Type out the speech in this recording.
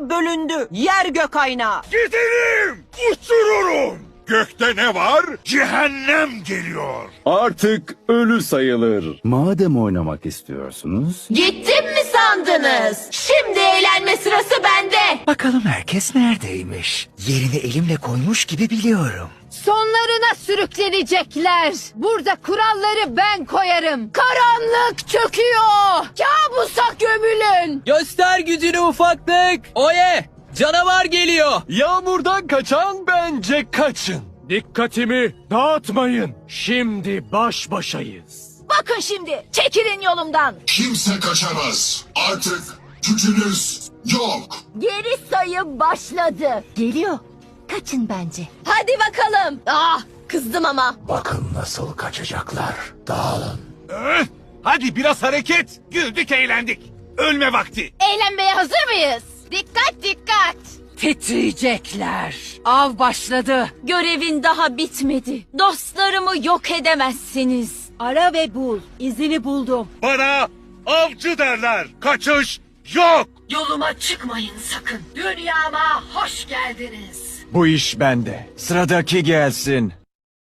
bölündü. Yer gök aynağı. Gidelim! Uçururum! Gökte ne var? Cehennem geliyor. Artık ölü sayılır. Madem oynamak istiyorsunuz, Gittim mi sandınız? Şimdi eğlenme sırası. Bakalım herkes neredeymiş? Yerini elimle koymuş gibi biliyorum. Sonlarına sürüklenecekler. Burada kuralları ben koyarım. Karanlık çöküyor. Kabusa gömülün. Göster gücünü ufaklık. Oye! Canavar geliyor. Yağmurdan kaçan bence kaçın. Dikkatimi dağıtmayın. Şimdi baş başayız. Bakın şimdi. Çekilin yolumdan. Kimse kaçamaz. Artık gücünüz yok. Geri sayım başladı. Geliyor. Kaçın bence. Hadi bakalım. Ah kızdım ama. Bakın nasıl kaçacaklar. Dağılın. Öh! Hadi biraz hareket. Güldük eğlendik. Ölme vakti. Eğlenmeye hazır mıyız? Dikkat dikkat. Titriyecekler. Av başladı. Görevin daha bitmedi. Dostlarımı yok edemezsiniz. Ara ve bul. İzini buldum. Bana avcı derler. Kaçış yok. Yoluma çıkmayın sakın. Dünyama hoş geldiniz. Bu iş bende. Sıradaki gelsin.